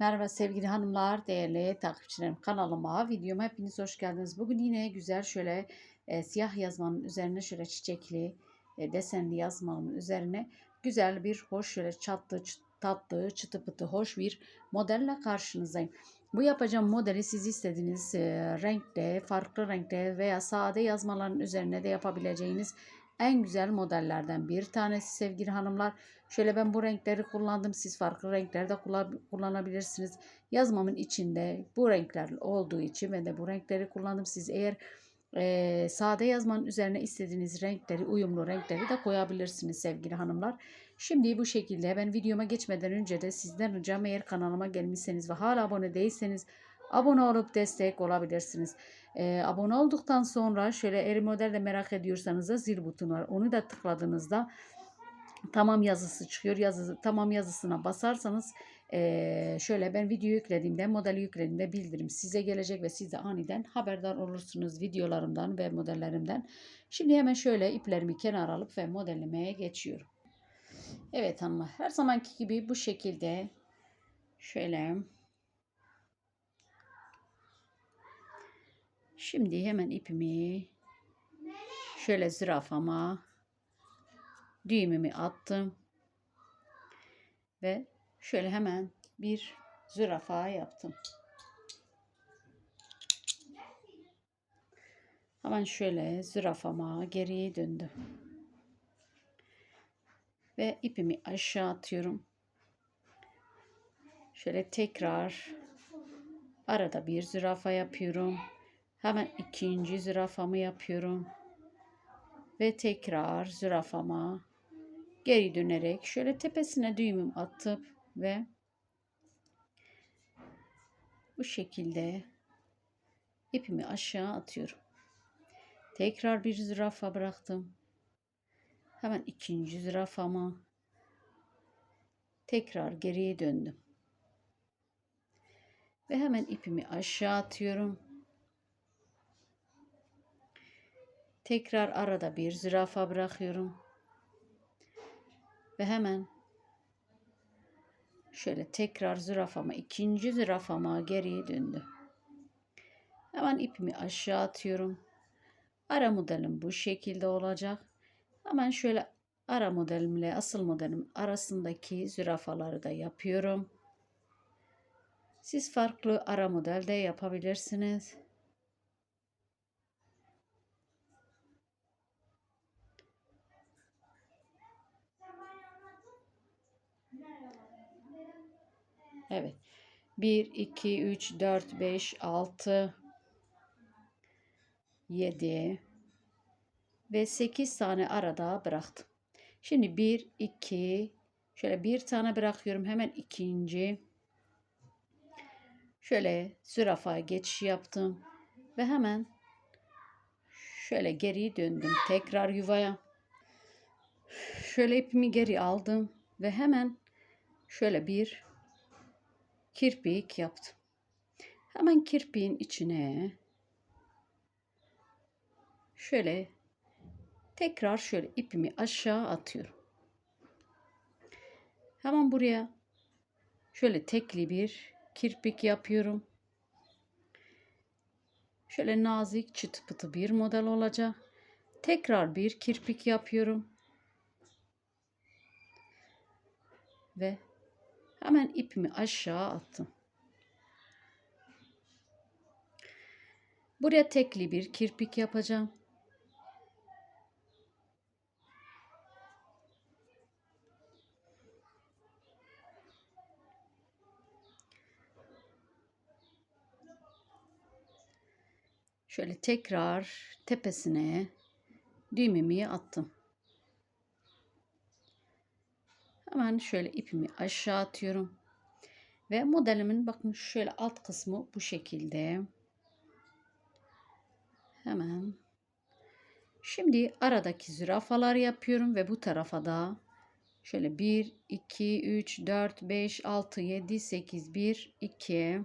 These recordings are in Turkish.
Merhaba sevgili hanımlar, değerli takipçilerim. Kanalıma, videoma hepiniz hoş geldiniz. Bugün yine güzel şöyle e, siyah yazmanın üzerine şöyle çiçekli, e, desenli yazmanın üzerine güzel bir hoş şöyle çatlı, tatlı, çıtı pıtı hoş bir modelle karşınızdayım. Bu yapacağım modeli siz istediğiniz e, renkte, farklı renkte veya sade yazmaların üzerine de yapabileceğiniz en güzel modellerden bir tanesi sevgili hanımlar. Şöyle ben bu renkleri kullandım. Siz farklı renklerde kullan- kullanabilirsiniz. Yazmamın içinde bu renkler olduğu için ben de bu renkleri kullandım. Siz eğer eee, sade yazmanın üzerine istediğiniz renkleri, uyumlu renkleri de koyabilirsiniz sevgili hanımlar. Şimdi bu şekilde ben videoma geçmeden önce de sizden ricam eğer kanalıma gelmişseniz ve hala abone değilseniz abone olup destek olabilirsiniz. Eee, abone olduktan sonra şöyle eğer modelde merak ediyorsanız da zil butonu var. Onu da tıkladığınızda tamam yazısı çıkıyor. Yazısı, tamam yazısına basarsanız eee, şöyle ben video yüklediğimde, modeli yüklediğimde bildirim size gelecek ve siz de aniden haberdar olursunuz videolarımdan ve modellerimden. Şimdi hemen şöyle iplerimi kenara alıp ve modellemeye geçiyorum. Evet hanımlar her zamanki gibi bu şekilde şöyle şimdi hemen ipimi şöyle zürafama düğümümü attım. Ve şöyle hemen bir zürafa yaptım. Hemen şöyle zürafama geriye döndüm. Ve ipimi aşağı atıyorum. Şöyle tekrar arada bir zürafa yapıyorum. Hemen ikinci zürafamı yapıyorum. Ve tekrar zürafama geri dönerek şöyle tepesine düğümüm atıp ve bu şekilde ipimi aşağı atıyorum. Tekrar bir zürafa bıraktım. Hemen ikinci zürafama tekrar geriye döndüm. Ve hemen ipimi aşağı atıyorum. Tekrar arada bir zürafa bırakıyorum. Ve hemen şöyle tekrar zürafama, ikinci zürafama geriye döndü. Hemen ipimi aşağı atıyorum. Ara modelim bu şekilde olacak. Hemen şöyle ara modelimle asıl modelim arasındaki zürafaları da yapıyorum. Siz farklı ara modelde yapabilirsiniz. Evet. 1, 2, 3, 4, 5, 6, 7 ve 8 tane arada bıraktım. Şimdi 1, 2, şöyle bir tane bırakıyorum. Hemen ikinci. Şöyle zürafaya geçiş yaptım. Ve hemen şöyle geri döndüm. Tekrar yuvaya. Şöyle ipimi geri aldım. Ve hemen şöyle bir kirpik yaptım. Hemen kirpiğin içine şöyle tekrar şöyle ipimi aşağı atıyorum. Hemen buraya şöyle tekli bir kirpik yapıyorum. Şöyle nazik çıtı pıtı bir model olacak. Tekrar bir kirpik yapıyorum. Ve Hemen ipimi aşağı attım. Buraya tekli bir kirpik yapacağım. Şöyle tekrar tepesine düğümümü attım. Hemen şöyle ipimi aşağı atıyorum. Ve modelimin bakın şöyle alt kısmı bu şekilde. Hemen. Şimdi aradaki zürafalar yapıyorum ve bu tarafa da şöyle 1, 2, 3, 4, 5, 6, 7, 8, 1, 2,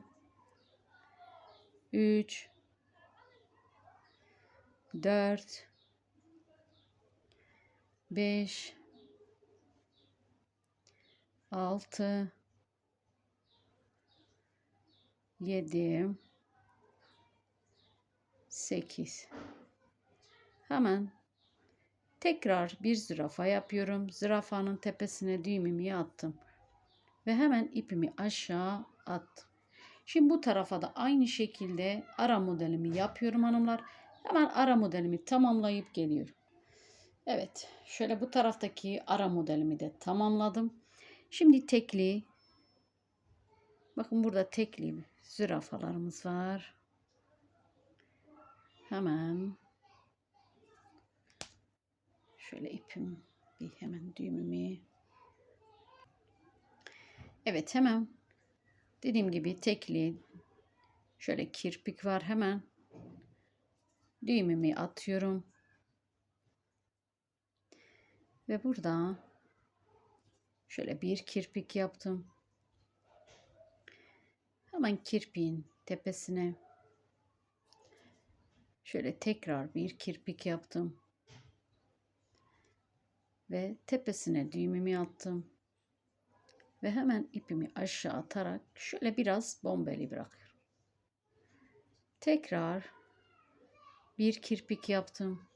3, 4, 5, 6 7 8 Hemen tekrar bir zürafa yapıyorum. Zürafanın tepesine düğümümü attım. Ve hemen ipimi aşağı attım. Şimdi bu tarafa da aynı şekilde ara modelimi yapıyorum hanımlar. Hemen ara modelimi tamamlayıp geliyorum. Evet, şöyle bu taraftaki ara modelimi de tamamladım. Şimdi tekli Bakın burada tekli zürafalarımız var. Hemen şöyle ipim bir hemen düğümümü Evet hemen dediğim gibi tekli şöyle kirpik var hemen düğümümü atıyorum. Ve burada şöyle bir kirpik yaptım. Hemen kirpiğin tepesine şöyle tekrar bir kirpik yaptım. Ve tepesine düğümümü attım. Ve hemen ipimi aşağı atarak şöyle biraz bombeli bırakıyorum. Tekrar bir kirpik yaptım.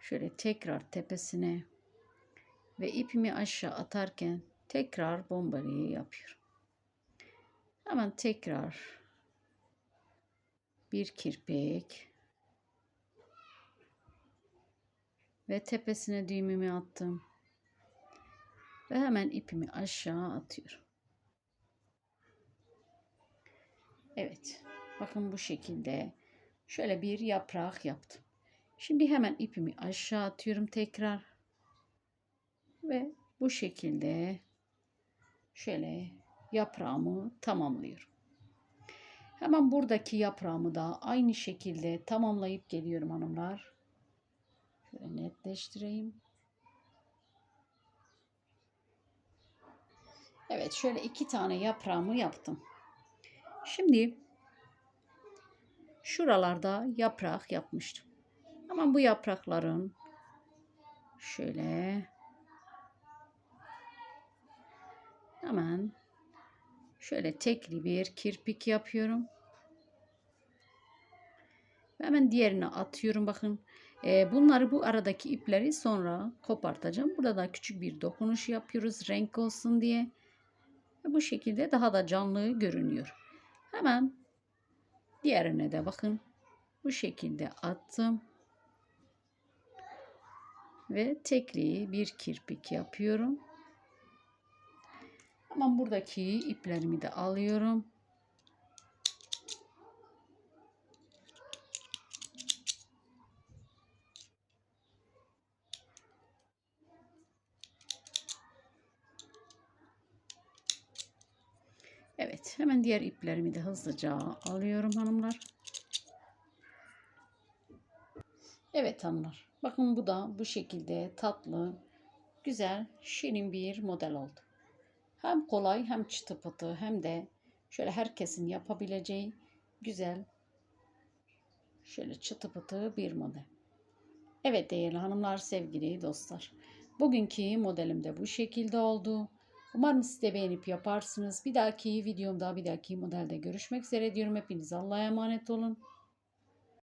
Şöyle tekrar tepesine ve ipimi aşağı atarken tekrar bombaliği yapıyorum. Hemen tekrar bir kirpik ve tepesine düğümümü attım. Ve hemen ipimi aşağı atıyorum. Evet. Bakın bu şekilde şöyle bir yaprak yaptım. Şimdi hemen ipimi aşağı atıyorum tekrar. Ve bu şekilde şöyle yaprağımı tamamlıyorum. Hemen buradaki yaprağımı da aynı şekilde tamamlayıp geliyorum hanımlar. Şöyle netleştireyim. Evet şöyle iki tane yaprağımı yaptım. Şimdi şuralarda yaprak yapmıştım. Ama bu yaprakların şöyle hemen şöyle tekli bir kirpik yapıyorum. Hemen diğerine atıyorum. Bakın e, bunları bu aradaki ipleri sonra kopartacağım. Burada da küçük bir dokunuş yapıyoruz renk olsun diye. Bu şekilde daha da canlı görünüyor. Hemen diğerine de bakın bu şekilde attım ve tekli bir kirpik yapıyorum. Hemen buradaki iplerimi de alıyorum. Evet hemen diğer iplerimi de hızlıca alıyorum hanımlar. Evet hanımlar. Bakın bu da bu şekilde tatlı, güzel, şirin bir model oldu. Hem kolay hem çıtı pıtı hem de şöyle herkesin yapabileceği güzel şöyle çıtı pıtı bir model. Evet değerli hanımlar, sevgili dostlar. Bugünkü modelim de bu şekilde oldu. Umarım siz de beğenip yaparsınız. Bir dahaki videomda bir dahaki modelde görüşmek üzere diyorum. Hepiniz Allah'a emanet olun.